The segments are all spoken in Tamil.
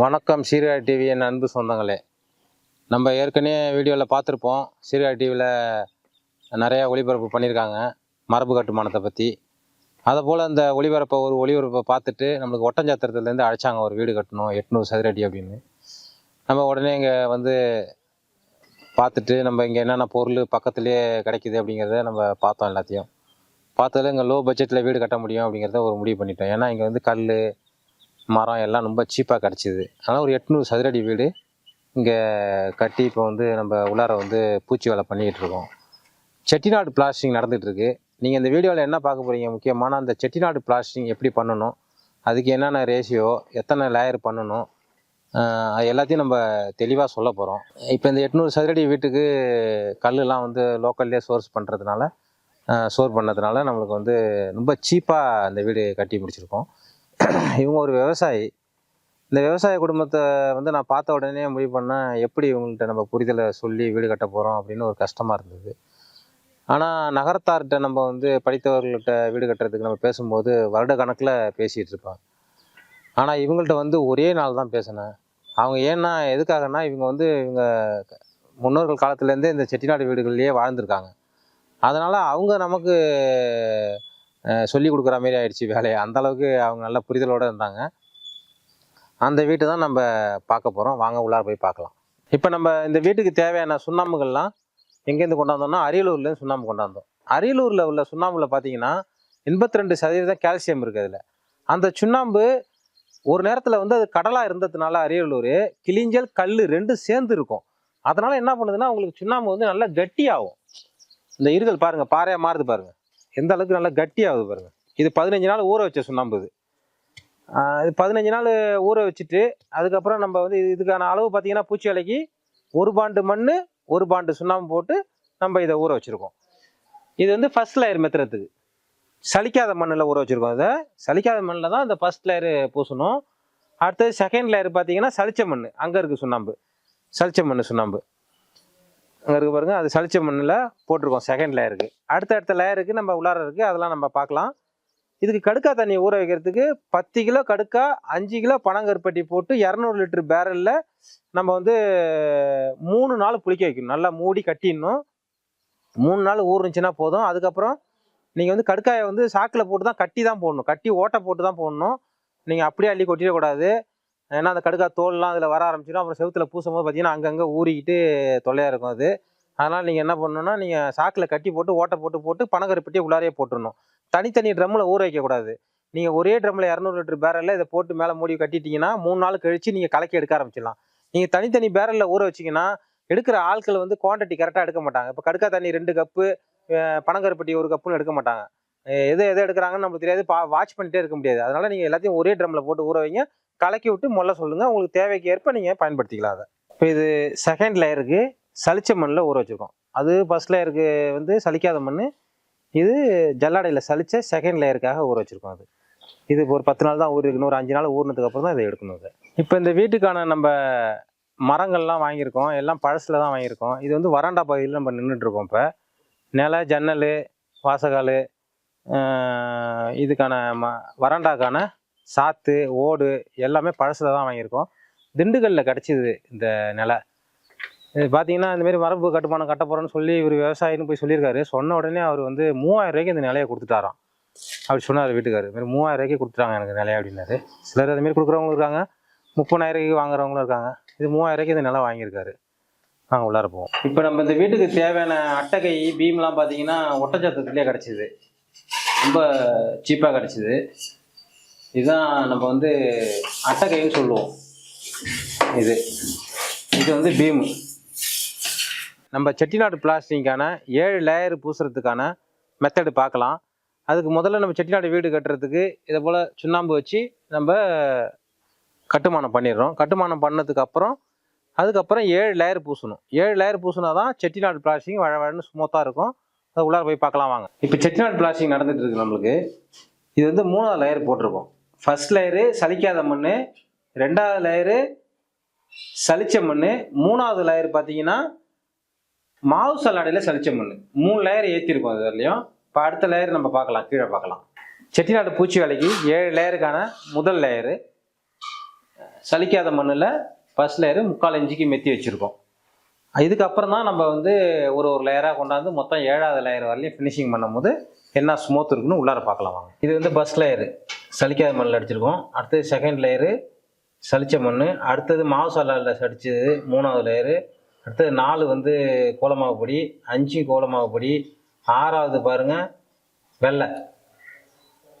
வணக்கம் சீர்காழி டிவி என் அன்பு சொந்தங்களே. நம்ம ஏற்கனவே வீடியோவில் பார்த்துருப்போம். சீர்காழி டிவியில் நிறையா ஒளிபரப்பு பண்ணியிருக்காங்க மரபு கட்டுமானத்தை பற்றி அதை போல் அந்த ஒளிபரப்பை ஒரு ஒளிபரப்பை பார்த்துட்டு நம்மளுக்கு ஒட்டஞ்சாத்திரத்துலேருந்து அழைச்சாங்க ஒரு வீடு கட்டணும் எட்நூறு சதுரடி அப்படின்னு. நம்ம உடனே இங்கே வந்து பார்த்துட்டு நம்ம இங்கே என்னென்ன பொருள் பக்கத்துலேயே கிடைக்குது அப்படிங்கிறத நம்ம பார்த்தோம் எல்லாத்தையும். பார்த்ததில் இங்கே லோ பட்ஜெட்டில் வீடு கட்ட முடியும் அப்படிங்கிறத ஒரு முடிவு பண்ணிட்டோம். ஏன்னா இங்கே வந்து கல் மரம் எல்லாம் ரொம்ப சீப்பாக கிடச்சிது. ஆனால் ஒரு எட்நூறு சதுரடி வீடு இங்கே கட்டி இப்போ வந்து நம்ம உள்ளார வந்து பூச்சி வேலை பண்ணிக்கிட்டு இருக்கோம். செட்டிநாடு பிளாஸ்டிங் நடந்துகிட்ருக்கு நீங்கள் இந்த வீடியோவில் என்ன பார்க்க போகிறீங்க முக்கியமான அந்த செட்டிநாடு பிளாஸ்டிங் எப்படி பண்ணணும்? அதுக்கு என்னென்ன ரேஷியோ எத்தனை லேயர் பண்ணணும்? அது எல்லாத்தையும் நம்ம தெளிவாக சொல்ல போகிறோம் இப்போ இந்த எட்நூறு சதுரடி வீட்டுக்கு கல்லுலாம் வந்து லோக்கல்லே சோர்ஸ் பண்ணுறதுனால ஸ்டோர் பண்ணதுனால நம்மளுக்கு வந்து ரொம்ப சீப்பாக அந்த வீடு கட்டி முடிச்சிருக்கோம். இவங்க ஒரு விவசாயி. இந்த விவசாய குடும்பத்தை வந்து நான் பார்த்த உடனே முடிவு பண்ணேன் எப்படி இவங்கள்ட்ட நம்ம புரிதலை சொல்லி வீடு கட்ட போகிறோம் அப்படின்னு ஒரு கஷ்டமாக இருந்தது. ஆனால் நகரத்தார்கிட்ட நம்ம வந்து படித்தவர்கள்ட்ட வீடு கட்டுறதுக்கு நம்ம பேசும்போது வருட கணக்கில் பேசிகிட்டு இருப்பாங்க. ஆனால் இவங்கள்ட்ட வந்து ஒரே நாள் தான் பேசினேன். அவங்க ஏன்னா எதுக்காகனா இவங்க வந்து இவங்க முன்னோர்கள் காலத்துலேருந்தே இந்த செட்டிநாடு வீடுகள்லேயே வாழ்ந்திருக்காங்க. அதனால் அவங்க நமக்கு சொல்லி கொடுக்குற மாதிரி ஆயிடுச்சு வேலையை. அந்த அளவுக்கு அவங்க நல்ல புரிதலோடு இருந்தாங்க. அந்த வீட்டை தான் நம்ம பார்க்க போகிறோம் வாங்க உள்ளார போய் பார்க்கலாம். இப்போ நம்ம இந்த வீட்டுக்கு தேவையான சுண்ணாம்புகள்லாம் எங்கேருந்து கொண்டாந்தோம்னா அரியலூர்லேருந்து சுண்ணாம்பு கொண்டாந்தோம். அரியலூரில் உள்ள சுண்ணாம்புல பார்த்தீங்கன்னா எண்பத்தி ரெண்டு சதவீதம் கால்சியம் இருக்குது அதில். அந்த சுண்ணாம்பு ஒரு நேரத்தில் வந்து அது கடலாக இருந்ததுனால அரியலூர் கிளிஞ்சல் கல் ரெண்டும் சேர்ந்து இருக்கும். அதனால் என்ன பண்ணுதுன்னா உங்களுக்கு சுண்ணாம்பு வந்து நல்லா கட்டியாகும். இந்த இருகல் பாருங்கள் பாறையாக மாறுது பாருங்கள் எந்த அளவுக்கு நல்லா கட்டியாகுது பாருங்கள் இது பதினஞ்சு நாள் ஊற வச்ச சுண்ணாம்பு இது. இது பதினஞ்சு நாள் ஊற வச்சுட்டு அதுக்கப்புறம் நம்ம வந்து இது- இதுக்கான அளவு பார்த்தீங்கன்னா பூச்சி வேலைக்கு ஒரு பாண்டு மண் ஒரு பாண்டு சுண்ணாம்பு போட்டு நம்ம இதை ஊற வச்சுருக்கோம். இது வந்து ஃபஸ்ட் லேயர் மெத்துறதுக்கு சலிக்காத மண்ணில் ஊற வச்சுருக்கோம் இதை. சலிக்காத மண்ணில் தான் இந்த ஃபர்ஸ்ட் லேயர் பூசணும். அடுத்தது செகண்ட் லேயர் பார்த்தீங்கன்னா சலிச்ச மண் அங்கே இருக்குது சுண்ணாம்பு. சலிச்ச மண் சுண்ணாம்பு. அங்கே இருக்கு பாருங்கள் அது சலிச்ச மண்ணில் போட்டிருக்கோம். செகண்ட் லேயருக்கு அடுத்த அடுத்த லேயருக்கு நம்ம உள்ளார இருக்குது அதெல்லாம் நம்ம பார்க்கலாம். இதுக்கு கடுக்கா தண்ணி ஊற வைக்கிறதுக்கு பத்து கிலோ கடுக்கா அஞ்சு கிலோ பனங்கருப்பட்டி போட்டு இரநூறு லிட்டர் பேரலில் நம்ம வந்து மூணு நாள் புளிக்க வைக்கணும். நல்லா மூடி கட்டிடணும். மூணு நாள் ஊறுனுச்சுன்னா போதும். அதுக்கப்புறம் நீங்கள் வந்து கடுக்காயை வந்து சாக்கில் போட்டு தான் கட்டி தான் போடணும். கட்டி ஓட்டை போட்டு தான் போடணும். நீங்கள் அப்படியே அள்ளி கொட்டிடக்கூடாது. ஏன்னா அந்த கடுக்கா தோல்லாம் அதில் வர ஆரம்பிச்சிடும். அப்புறம் செவுத்துல பூசும் போது பார்த்தீங்கன்னா அங்கங்கே ஊறிக்கிட்டு தொல்லையாக இருக்கும் அது. அதனால் நீங்கள் என்ன பண்ணணும்னா நீங்கள் சாக்கில் கட்டி போட்டு ஓட்டை போட்டு போட்டு பனங்கருப்பட்டியை உள்ளாரையே போட்டுடணும் தனித்தனி ட்ரம்மில் ஊற வைக்கக்கூடாது. நீங்கள் ஒரே ட்ரம்மில் இரநூறு லிட்டர் பேரலில் இதை போட்டு மேலே மூடி கட்டிட்டீங்கன்னா மூணு நாள் கழித்து நீங்கள் கலக்கி எடுக்க ஆரம்பிச்சிடலாம். நீங்கள் தனித்தனி பேரலில் ஊற வச்சிங்கன்னா எடுக்கிற ஆட்கள் வந்து குவான்டிட்டி கரெக்டாக எடுக்க மாட்டாங்க. இப்போ கடுக்கா தண்ணி ரெண்டு கப்பு பனங்கருப்பட்டி ஒரு கப்புன்னு எடுக்க மாட்டாங்க. எது எதை எதை எடுக்கிறாங்கன்னு நம்மளுக்கு தெரியாது. பா வாட்ச் பண்ணிட்டே இருக்க முடியாது. அதனால் நீங்கள் எல்லாத்தையும் ஒரே ட்ரம்மில் போட்டு ஊற வைங்க. கலக்கி விட்டு மொல்ல சொல்லுங்கள் உங்களுக்கு தேவைக்கு ஏற்ப நீங்கள் பயன்படுத்திக்கலாம் அதை. இப்போ இது செகண்ட் லேயருக்கு சலிச்ச மண்ணில் ஊற வச்சுருக்கோம். அது ஃபர்ஸ்ட் லேயருக்கு வந்து சலிக்காத மண் இது ஜல்லாடையில் சலிச்ச செகண்ட் லேயருக்காக ஊற வச்சுருக்கோம் அது. இது இப்போ ஒரு பத்து நாள் தான் ஊறி ஒரு அஞ்சு நாள் ஊறினதுக்கு அப்புறம் தான் இதை எடுக்கணும் இதை இப்போ இந்த வீட்டுக்கான நம்ம மரங்கள்லாம் வாங்கியிருக்கோம். எல்லாம் பழசில் தான் வாங்கியிருக்கோம். இது வந்து வராண்டா பகுதியில் நம்ம நின்றுட்டுருக்கோம் இப்போ. நில ஜன்னல் வாசகால் இதுக்கான ம வராண்டாக்கான சாத்து ஓடு எல்லாமே பழசில் தான் வாங்கியிருக்கோம். திண்டுக்கல்லில் கிடச்சிது இந்த நிலை. இது பார்த்தீங்கன்னா இந்தமாரி மரபு கட்டுமானம் கட்ட போகிறோன்னு சொல்லி இவர் விவசாயின்னு போய் சொல்லியிருக்காரு. சொன்ன உடனே அவர் வந்து மூவாயிரம் ரூபாய்க்கு இந்த நிலையை கொடுத்துட்டாராம். அப்படி சொன்னார் வீட்டுக்காரு. இதுமாரி மாதிரி மூவாயிரம் ரூபாய்க்கு கொடுத்துட்டாங்க எனக்கு நிலையை அப்படின்னாரு. சிலர் அதுமாரி கொடுக்குறவங்களும் இருக்காங்க. முப்பதாயிரம் ரூபாய்க்கு வாங்குறவங்களும் இருக்காங்க. இது மூவாயிரம் ரூபாய்க்கு இந்த நிலம் வாங்கியிருக்காரு. நாங்கள் உள்ளார போவோம். இப்போ நம்ம இந்த வீட்டுக்கு தேவையான அட்டகை பீம்லாம் பார்த்தீங்கன்னா ஒட்டச்சத்தத்துலேயே கிடச்சிது. ரொம்ப சீப்பாக கிடச்சிது. இதுதான் நம்ம வந்து அட்டகைன்னு சொல்லுவோம். இது. இது வந்து பீமு. நம்ம செட்டிநாடு பிளாஸ்டிங்கான ஏழு லேயர் பூசுறதுக்கான மெத்தடு பார்க்கலாம். அதுக்கு முதல்ல நம்ம செட்டிநாடு வீடு கட்டுறதுக்கு இதை போல் சுண்ணாம்பு வச்சு நம்ம கட்டுமானம் பண்ணிடுறோம். கட்டுமானம் பண்ணதுக்கு அப்புறம் அதுக்கப்புறம் ஏழு லேயர் பூசணும். ஏழு லேயர் பூசினா தான் செட்டிநாடு பிளாஸ்டிங் வழ வழன்னு ஸ்மூத்தாக இருக்கும். அதை உள்ளார போய் பார்க்கலாம் வாங்க. இப்போ செட்டிநாடு பிளாஸ்டிங் நடந்துகிட்டு இருக்கு நம்மளுக்கு. இது வந்து மூணாவது லேயர் போட்டிருக்கோம். ஃபர்ஸ்ட் லேயரு சலிக்காத மண் ரெண்டாவது லேயரு சலிச்ச மண் மூணாவது லேயர் பார்த்தீங்கன்னா மாவு சல்லாடையில் சலிச்ச மண் மூணு லேயர் ஏற்றிருக்கோம் அதுலேயும் இப்போ அடுத்த லேயர் நம்ம பார்க்கலாம் கீழே பார்க்கலாம். செட்டிநாடு பூச்சி வேலைக்கு ஏழு லேயருக்கான முதல் லேயரு சலிக்காத மண்ணில் ஃபஸ்ட் லேயரு முக்கால் இஞ்சிக்கு மெத்தி வச்சுருக்கோம். இதுக்கப்புறம் தான் நம்ம வந்து ஒரு ஒரு லேயராக கொண்டாந்து மொத்தம் ஏழாவது லேயர் வரலையும் ஃபினிஷிங் பண்ணும்போது என்ன ஸ்மூத் இருக்குன்னு உள்ளார பார்க்கலாம் வாங்க. இது வந்து பஸ் லேயரு சலிக்காத மண்ணில் அடிச்சிருக்கோம். அடுத்தது செகண்ட் லேயரு சலிச்ச மண் அடுத்தது மாவு சாலாவில் சடிச்சது மூணாவது லேயரு அடுத்தது நாலு வந்து கோலமாவு பொடி அஞ்சு கோலமாவு பொடி ஆறாவது பாருங்கள் வெள்ளை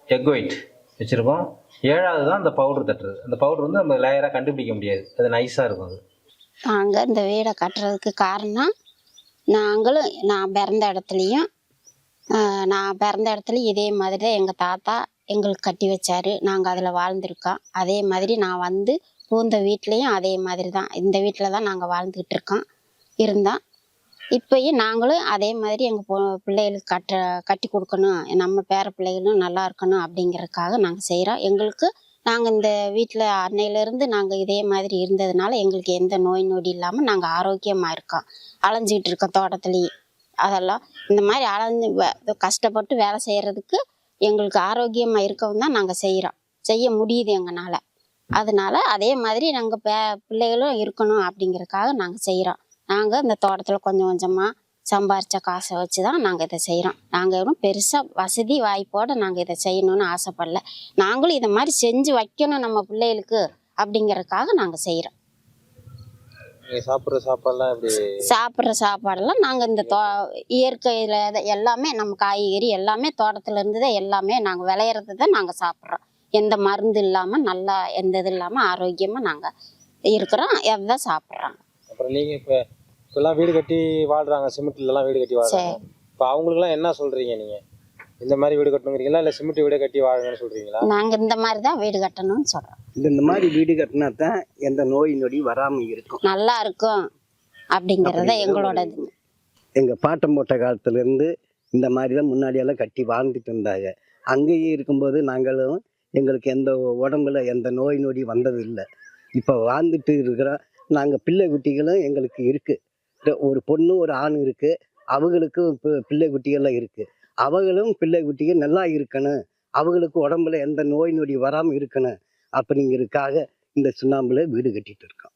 எக் ஒயிட் வச்சுருக்கோம். ஏழாவது தான் அந்த பவுடர் தட்டுறது. அந்த பவுடர் வந்து நம்ம லேயராக கண்டுபிடிக்க முடியாது. அது நைஸாக இருக்கும் அது. நாங்கள் இந்த வீடை கட்டுறதுக்கு காரணம் நாங்களும் நான் பிறந்த இடத்துலையும் நான் பிறந்த இடத்துலையும் இதே மாதிரி தான் எங்கள் தாத்தா எங்களுக்கு கட்டி வச்சார். நாங்கள் அதில் வாழ்ந்திருக்கோம். அதே மாதிரி நான் வந்து பூந்த வீட்லேயும் அதே மாதிரி தான் இந்த வீட்டில் தான் நாங்கள் வாழ்ந்துக்கிட்டு இருக்கோம். இருந்தோம் இப்பயும் நாங்களும் அதே மாதிரி எங்கள் பொ பிள்ளைகளுக்கு கட்ட கட்டி கொடுக்கணும். நம்ம பேர பிள்ளைகளும் நல்லா இருக்கணும் அப்படிங்கிறதுக்காக நாங்கள் செய்கிறோம் எங்களுக்கு நாங்கள் இந்த வீட்டில் அன்னையிலேருந்து நாங்கள் இதே மாதிரி இருந்ததுனால எங்களுக்கு எந்த நோய் நொடி இல்லாமல் நாங்கள் ஆரோக்கியமாக இருக்கோம். அலைஞ்சிக்கிட்டு இருக்கோம் தோட்டத்துலேயே. அதெல்லாம் இந்த மாதிரி அலைஞ்சு கஷ்டப்பட்டு வேலை செய்கிறதுக்கு எங்களுக்கு ஆரோக்கியமாக இருக்கவும் தான் நாங்கள் செய்கிறோம் செய்ய முடியுது எங்களால் அதனால அதே மாதிரி நாங்கள் பே பிள்ளைகளும் இருக்கணும் அப்படிங்கிறதுக்காக நாங்கள் செய்கிறோம் நாங்கள் இந்த தோட்டத்தில் கொஞ்சம் கொஞ்சமாக சம்பாரித்த காசை வச்சு தான் நாங்கள் இதை செய்கிறோம் நாங்கள் எதுவும் பெருசாக வசதி வாய்ப்போடு நாங்கள் இதை செய்யணும்னு ஆசைப்படல. நாங்களும் இதை மாதிரி செஞ்சு வைக்கணும் நம்ம பிள்ளைகளுக்கு அப்படிங்கிறதுக்காக நாங்கள் செய்கிறோம் சாப்பிட்ற சாப்பாடுலாம் எப்படி? சாப்பிட்ற சாப்பாடெல்லாம் நாங்கள் இந்த தோ இயற்கையில் எல்லாமே நம்ம காய்கறி எல்லாமே தோட்டத்துல இருந்து தான் எல்லாமே நாங்கள் விளையிறது தான் நாங்கள் சாப்பிட்றோம். எந்த மருந்து இல்லாமல் நல்லா எந்த இது இல்லாமல் ஆரோக்கியமாக நாங்கள் இருக்கிறோம். எதான் சாப்பிட்றோம். அப்புறம் நீங்கள் இப்போ இப்போல்லாம் வீடு கட்டி வாழ்கிறாங்க சிமெண்ட்லலாம் வீடு கட்டி வாழ்றாங்க. இப்போ அவங்களுக்குலாம் என்ன சொல்கிறீங்க நீங்கள் இந்த மாதிரி வீடு கட்டணுங்கிறீங்களா? இல்லை சிமெண்ட் வீடை கட்டி வாழுங்கன்னு சொல்கிறீங்களா நாங்கள் இந்த மாதிரி தான் வீடு கட்டணும்னு சொல்கிறோம் இந்த இந்த மாதிரி வீடு கட்டினா தான் எந்த நோய் நொடி வராமல் இருக்கும். நல்லா இருக்கும் அப்படிங்கிறத எங்களோட இது எங்கள் பாட்டம் போட்ட காலத்துலேருந்து இந்த மாதிரி தான் முன்னாடியெல்லாம் கட்டி வாழ்ந்துட்டு இருந்தாங்க. அங்கேயே இருக்கும்போது நாங்களும் எங்களுக்கு எந்த உடம்புல எந்த நோய் நொடி வந்தது இல்லை இப்போ வாழ்ந்துட்டு இருக்கிறோம் நாங்கள் பிள்ளை குட்டிகளும் எங்களுக்கு இருக்குது ஒரு பொண்ணு ஒரு ஆண் இருக்குது அவங்களுக்கும் இப்போ பிள்ளை குட்டிகள்லாம் இருக்குது அவங்களும் பிள்ளை குட்டிகள் நல்லா இருக்கணும். அவங்களுக்கு உடம்புல எந்த நோய் நொடி வராமல் இருக்கணும். அப்படிங்கிறதுக்காக இந்த சுண்ணாம்புல வீடு கட்டிட்டு இருக்கோம்.